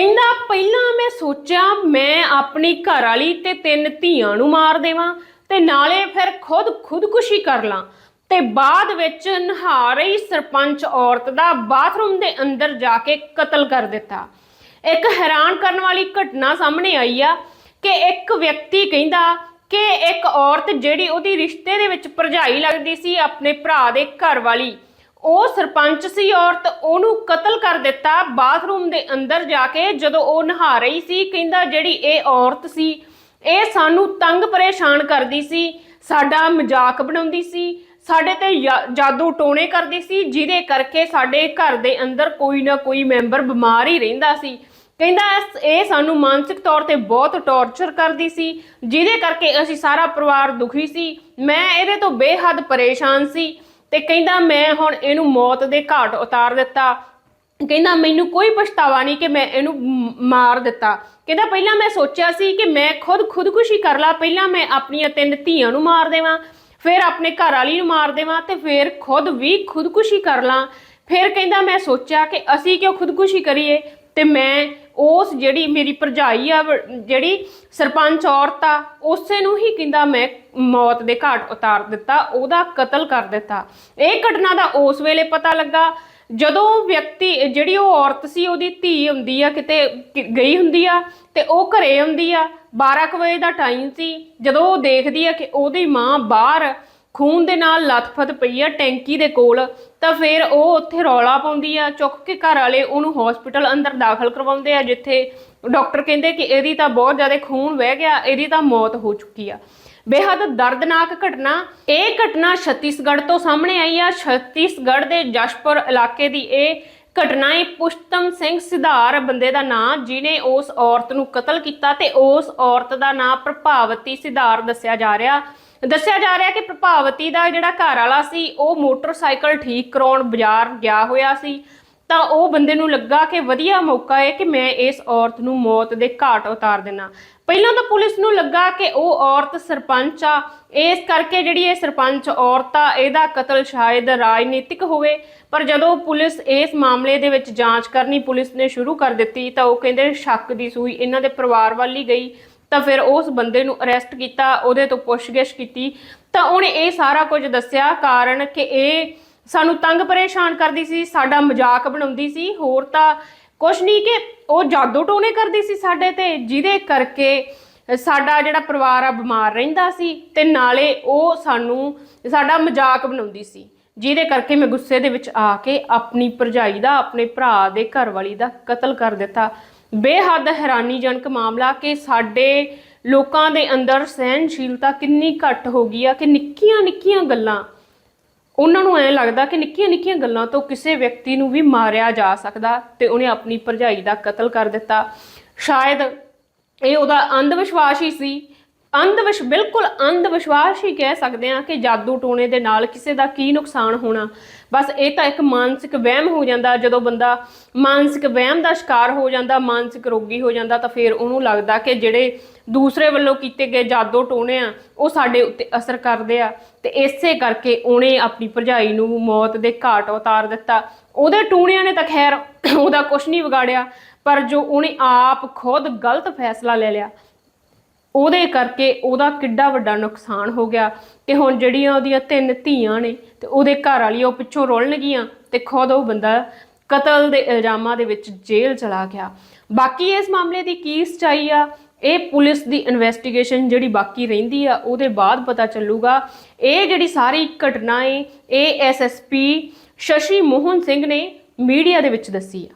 ਕਹਿੰਦਾ, ਪਹਿਲਾਂ ਮੈਂ ਸੋਚਿਆ ਮੈਂ ਆਪਣੀ ਘਰ ਵਾਲੀ ਤੇ ਤਿੰਨ ਧੀਆਂ ਨੂੰ ਮਾਰ ਦੇਵਾਂ ਤੇ ਨਾਲੇ ਫਿਰ ਖੁਦ ਖੁਦਕੁਸ਼ੀ ਕਰ ਲਾਂ ਤੇ ਬਾਅਦ ਵਿੱਚ ਨਹਾ ਸਰਪੰਚ ਔਰਤ ਦਾ ਬਾਥਰੂਮ ਦੇ ਅੰਦਰ ਜਾ ਕੇ ਕਤਲ ਕਰ ਦਿੱਤਾ। ਇੱਕ ਹੈਰਾਨ ਕਰਨ ਵਾਲੀ ਘਟਨਾ ਸਾਹਮਣੇ ਆਈ ਆ ਕਿ ਇੱਕ ਵਿਅਕਤੀ ਕਹਿੰਦਾ ਕਿ ਇੱਕ ਔਰਤ ਜਿਹੜੀ ਉਹਦੀ ਰਿਸ਼ਤੇ ਦੇ ਵਿੱਚ ਭਰਜਾਈ ਲੱਗਦੀ ਸੀ, ਆਪਣੇ ਭਰਾ ਦੇ ਘਰ ਵਾਲੀ ਉਹ ਸਰਪੰਚ ਸੀ ਔਰਤ, ਉਹਨੂੰ ਕਤਲ ਕਰ ਦਿੱਤਾ। ਬਾਥਰੂਮ ਦੇ ਅੰਦਰ ਜਾ ਕੇ ਜਦੋਂ ਉਹ ਨਹਾ ਰਹੀ ਸੀ, ਕਹਿੰਦਾ ਜਿਹੜੀ ਇਹ ਔਰਤ ਸੀ, ਇਹ ਸਾਨੂੰ ਤੰਗ ਪਰੇਸ਼ਾਨ ਕਰਦੀ ਸੀ, ਸਾਡਾ ਮਜ਼ਾਕ ਬਣਾਉਂਦੀ ਸੀ, ਸਾਡੇ ਤੇ ਯਾ- ਜਾਦੂ ਟੋਣੇ ਕਰਦੀ ਸੀ, ਜਿਹਦੇ ਕਰਕੇ ਸਾਡੇ ਘਰ ਦੇ ਅੰਦਰ ਕੋਈ ਨਾ ਕੋਈ ਮੈਂਬਰ ਬਿਮਾਰ ਹੀ ਰਹਿੰਦਾ ਸੀ। ਕਹਿੰਦਾ ਇਹ ਸਾਨੂੰ ਮਾਨਸਿਕ ਤੌਰ ਤੇ ਬਹੁਤ ਟੌਰਚਰ ਕਰਦੀ ਸੀ, ਜਿਹਦੇ ਕਰਕੇ ਅਸੀਂ ਸਾਰਾ ਪਰਿਵਾਰ ਦੁਖੀ ਸੀ। ਮੈਂ ਇਹਦੇ ਤੋਂ ਬੇਹੱਦ ਪਰੇਸ਼ਾਨ ਸੀ। ਤੇ ਕਹਿੰਦਾ ਮੈਂ ਹੁਣ ਇਹਨੂੰ ਮੌਤ ਦੇ ਘਾਟ ਉਤਾਰ ਦਿੱਤਾ। ਕਹਿੰਦਾ ਮੈਨੂੰ ਕੋਈ ਪਛਤਾਵਾ ਨਹੀਂ ਕਿ ਮੈਂ ਇਹਨੂੰ ਮਾਰ ਦਿੱਤਾ। ਕਹਿੰਦਾ ਪਹਿਲਾਂ ਮੈਂ ਸੋਚਿਆ ਸੀ ਕਿ ਮੈਂ ਖੁਦ ਖੁਦਕੁਸ਼ੀ ਕਰ ਲਾਂ, ਪਹਿਲਾਂ ਮੈਂ ਆਪਣੀਆਂ ਤਿੰਨ ਧੀਆਂ ਨੂੰ ਮਾਰ ਦੇਵਾਂ, ਫਿਰ ਆਪਣੇ ਘਰ ਵਾਲੀ ਨੂੰ ਮਾਰ ਦੇਵਾਂ ਤੇ ਫਿਰ ਖੁਦ ਵੀ ਖੁਦਕੁਸ਼ੀ ਕਰ ਲਾਂ। ਫਿਰ ਕਹਿੰਦਾ ਮੈਂ ਸੋਚਿਆ ਕਿ ਅਸੀਂ ਕਿਉਂ ਖੁਦਕੁਸ਼ੀ ਕਰੀਏ? ਤੇ ਮੈਂ ਉਸ ਜਿਹੜੀ ਮੇਰੀ ਭਰਜਾਈ ਆ ਜਿਹੜੀ ਸਰਪੰਚ ਔਰਤ ਆ, ਉਸੇ ਨੂੰ ਹੀ ਕਹਿੰਦਾ ਮੈਂ ਮੌਤ ਦੇ ਘਾਟ ਉਤਾਰ ਦਿੱਤਾ, ਉਹਦਾ ਕਤਲ ਕਰ ਦਿੱਤਾ। ਇਹ ਘਟਨਾ ਦਾ ਉਸ ਵੇਲੇ ਪਤਾ ਲੱਗਾ, ਜਦੋਂ ਵਿਅਕਤੀ, ਜਿਹੜੀ ਉਹ ਔਰਤ ਸੀ, ਉਹਦੀ ਧੀ ਹੁੰਦੀ ਆ, ਕਿਤੇ ਕਿ- ਗਈ ਹੁੰਦੀ ਆ, ਤੇ ਉਹ ਘਰੇ ਆਉਂਦੀ ਆ 12 ਕੁ ਵਜੇ ਦਾ ਟਾਈਮ ਸੀ, ਜਦੋਂ ਉਹ ਦੇਖਦੀ ਆ ਕਿ ਉਹਦੀ ਮਾਂ ਬਾਹਰ ਖੂਨ ਦੇ ਨਾਲ ਲੱਥਪੱਥ ਪਈ ਆ ਟੈਂਕੀ ਦੇ ਕੋਲ, ਤਾਂ ਫਿਰ ਉਹ ਉੱਥੇ ਰੌਲਾ ਪਾਉਂਦੀ ਆ, ਚੁੱਕ ਕੇ ਘਰ ਵਾਲੇ ਉਹਨੂੰ ਹਸਪੀਟਲ ਅੰਦਰ ਦਾਖਲ ਕਰਵਾਉਂਦੇ ਆ, ਜਿੱਥੇ ਡਾਕਟਰ ਕਹਿੰਦੇ ਕਿ ਇਹਦੀ ਤਾਂ ਬਹੁਤ ਜ਼ਿਆਦਾ ਖੂਨ ਵਹਿ ਗਿਆ, ਇਹਦੀ ਤਾਂ ਮੌਤ ਹੋ ਚੁੱਕੀ ਆ। ਬੇਹੱਦ ਦਰਦਨਾਕ ਘਟਨਾ, ਇਹ ਘਟਨਾ ਛੱਤੀਸਗੜ੍ਹ ਤੋਂ ਸਾਹਮਣੇ ਆਈ ਆ। ਛੱਤੀਸਗੜ੍ਹ ਦੇ ਜਸ਼ਪੁਰ ਇਲਾਕੇ ਦੀ ਇਹ ਘਟਨਾ ਹੈ ਪੁਸ਼ਤਮ ਸਿੰਘ ਸਿਧਾਰ ਬੰਦੇ ਦਾ ਨਾਂ ਜਿਨੇ ਉਸ ਔਰਤ ਨੂੰ ਕਤਲ ਕੀਤਾ ਤੇ ਉਸ ਔਰਤ ਦਾ ਨਾਂ ਪ੍ਰਭਾਵਤੀ ਸਿਧਾਰ ਦੱਸਿਆ ਜਾ ਰਿਹਾ। ਦੱਸਿਆ ਜਾ ਰਿਹਾ ਕਿ ਪ੍ਰਭਾਵਤੀ ਦਾ ਜਿਹੜਾ ਘਰ ਵਾਲਾ ਸੀ, ਉਹ ਮੋਟਰਸਾਈਕਲ ਠੀਕ ਕਰਾਉਣ ਬਾਜ਼ਾਰ ਗਿਆ ਹੋਇਆ ਸੀ। ਤਾਂ ਉਹ ਬੰਦੇ ਨੂੰ ਲੱਗਾ ਕਿ ਵਧੀਆ ਮੌਕਾ ਹੈ ਕਿ ਮੈਂ ਇਸ ਔਰਤ ਨੂੰ ਮੌਤ ਦੇ ਘਾਟ ਉਤਾਰ ਦੇਣਾ ਪਹਿਲਾਂ ਤਾਂ ਪੁਲਿਸ ਨੂੰ ਲੱਗਾ ਕਿ ਉਹ ਔਰਤ ਸਰਪੰਚ ਆ। ਇਸ ਕਰਕੇ ਜਿਹੜੀ ਇਹ ਸਰਪੰਚ ਔਰਤ ਆ, ਇਹਦਾ ਕਤਲ ਸ਼ਾਇਦ ਰਾਜਨੀਤਿਕ ਹੋਵੇ। ਪਰ ਜਦੋਂ ਪੁਲਿਸ ਇਸ ਮਾਮਲੇ ਦੇ ਵਿੱਚ ਜਾਂਚ ਕਰਨੀ ਪੁਲਿਸ ਨੇ ਸ਼ੁਰੂ ਕਰ ਦਿੱਤੀ, ਤਾਂ ਉਹ ਕਹਿੰਦੇ ਸ਼ੱਕ ਦੀ ਸੂਈ ਇਹਨਾਂ ਦੇ ਪਰਿਵਾਰ ਵੱਲ ਹੀ ਗਈ। ਤਾਂ ਫਿਰ ਉਸ ਬੰਦੇ ਨੂੰ ਅਰੈਸਟ ਕੀਤਾ, ਉਹਦੇ ਤੋਂ ਪੁੱਛਗਿੱਛ ਕੀਤੀ। ਤਾਂ ਉਹਨੇ ਇਹ ਸਾਰਾ ਕੁਝ ਦੱਸਿਆ, ਕਾਰਨ ਕਿ ਇਹ ਸਾਨੂੰ ਤੰਗ ਪਰੇਸ਼ਾਨ ਕਰਦੀ ਸੀ, ਸਾਡਾ ਮਜ਼ਾਕ ਬਣਾਉਂਦੀ ਸੀ। ਹੋਰ ਤਾਂ ਕੁਛ ਨਹੀਂ ਕਿ ਉਹ ਜਾਦੂ ਟੋਨੇ ਕਰਦੀ ਸੀ ਸਾਡੇ ਤੇ, ਜਿਹਦੇ ਕਰਕੇ ਸਾਡਾ ਜਿਹੜਾ ਪਰਿਵਾਰ ਆ ਬਿਮਾਰ ਰਹਿੰਦਾ ਸੀ ਤੇ ਨਾਲੇ ਉਹ ਸਾਨੂੰ, ਸਾਡਾ ਮਜ਼ਾਕ ਬਣਾਉਂਦੀ ਸੀ। ਜਿਹਦੇ ਕਰਕੇ ਮੈਂ ਗੁੱਸੇ ਦੇ ਵਿੱਚ ਆ ਕੇ ਆਪਣੀ ਭਰਜਾਈ ਦਾ, ਆਪਣੇ ਭਰਾ ਦੇ ਘਰ ਵਾਲੀ ਦਾ ਕਤਲ ਕਰ ਦਿੱਤਾ। ਬੇਹੱਦ ਹੈਰਾਨੀਜਨਕ ਮਾਮਲਾ ਕਿ ਸਾਡੇ ਲੋਕਾਂ ਦੇ ਅੰਦਰ ਸਹਿਨਸ਼ੀਲਤਾ ਕਿੰਨੀ ਘੱਟ ਹੋ ਗਈ ਆ ਕਿ ਨਿੱਕੀਆਂ ਨਿੱਕੀਆਂ ਗੱਲਾਂ, ਉਹਨਾਂ ਨੂੰ ਐਂ ਲੱਗਦਾ ਕਿ ਨਿੱਕੀਆਂ ਨਿੱਕੀਆਂ ਗੱਲਾਂ ਤੋਂ ਕਿਸੇ ਵਿਅਕਤੀ ਨੂੰ ਵੀ ਮਾਰਿਆ ਜਾ ਸਕਦਾ ਤੇ ਉਹਨੇ ਆਪਣੀ ਭਰਜਾਈ ਦਾ ਕਤਲ ਕਰ ਦਿੱਤਾ। ਸ਼ਾਇਦ ਇਹ ਉਹਦਾ ਅੰਧ ਵਿਸ਼ਵਾਸ ਹੀ ਸੀ ਅੰਧ ਵਿਸ਼ ਬਿਲਕੁਲ ਅੰਧ ਵਿਸ਼ਵਾਸ ਹੀ ਕਹਿ ਸਕਦੇ ਆ ਕਿ ਜਾਦੂ ਟੋਣੇ ਦੇ ਨਾਲ ਕਿਸੇ ਦਾ ਕੀ ਨੁਕਸਾਨ ਹੋਣਾ। ਬਸ ਇਹ ਤਾਂ ਇੱਕ ਮਾਨਸਿਕ ਵਹਿਮ ਹੋ ਜਾਂਦਾ। ਜਦੋਂ ਬੰਦਾ ਮਾਨਸਿਕ ਵਹਿਮ ਦਾ ਸ਼ਿਕਾਰ ਹੋ ਜਾਂਦਾ, ਮਾਨਸਿਕ ਰੋਗੀ ਹੋ ਜਾਂਦਾ, ਤਾਂ ਫਿਰ ਉਹਨੂੰ ਲੱਗਦਾ ਕਿ ਜਿਹੜੇ ਦੂਸਰੇ ਵੱਲੋਂ ਕੀਤੇ ਗਏ ਜਾਦੂ ਟੋਣੇ ਆ, ਉਹ ਸਾਡੇ ਉੱਤੇ ਅਸਰ ਕਰਦੇ ਆ। ਤੇ ਇਸੇ ਕਰਕੇ ਉਹਨੇ ਆਪਣੀ ਭਰਜਾਈ ਨੂੰ ਮੌਤ ਦੇ ਘਾਟ ਉਤਾਰ ਦਿੱਤਾ। ਉਹਦੇ ਟੂਣਿਆਂ ਨੇ ਤਾਂ ਖੈਰ ਉਹਦਾ ਕੁਝ ਨਹੀਂ ਵਿਗਾੜਿਆ, ਪਰ ਜੋ ਉਹਨੇ ਆਪ ਖੁਦ ਗਲਤ ਫੈਸਲਾ ਲੈ ਲਿਆ ਉਹਦੇ ਕਰਕੇ ਉਹਦਾ ਕਿੱਡਾ ਵੱਡਾ ਨੁਕਸਾਨ ਹੋ ਗਿਆ ਕਿ ਹੁਣ ਜਿਹੜੀਆਂ ਉਹਦੀਆਂ ਤਿੰਨ ਧੀਆਂ ਨੇ ਤੇ ਉਹਦੇ ਘਰ ਵਾਲੀ ਉਹ ਪਿੱਛੋਂ ਰੁਲਣਗੀਆਂ ਤੇ ਖੁਦ ਉਹ ਬੰਦਾ ਕਤਲ ਦੇ ਇਲਜ਼ਾਮਾਂ ਦੇ ਵਿੱਚ ਜੇਲ੍ਹ ਚਲਾ ਗਿਆ। ਬਾਕੀ ਇਸ ਮਾਮਲੇ ਦੀ ਕੀ ਸਚਾਈ ਆ? ਇਹ ਪੁਲਿਸ ਦੀ ਇਨਵੈਸਟੀਗੇਸ਼ਨ ਜਿਹੜੀ ਬਾਕੀ ਰਹਿੰਦੀ ਆ, ਉਹਦੇ ਬਾਅਦ ਪਤਾ ਚੱਲੂਗਾ। ਇਹ ਜਿਹੜੀ ਸਾਰੀ ਘਟਨਾ ਏ, ਇਹ ਐਸਐਸਪੀ ਸ਼ਸ਼ੀ ਮੋਹਨ ਸਿੰਘ ਨੇ ਮੀਡੀਆ ਦੇ ਵਿੱਚ ਦੱਸੀ ਆ।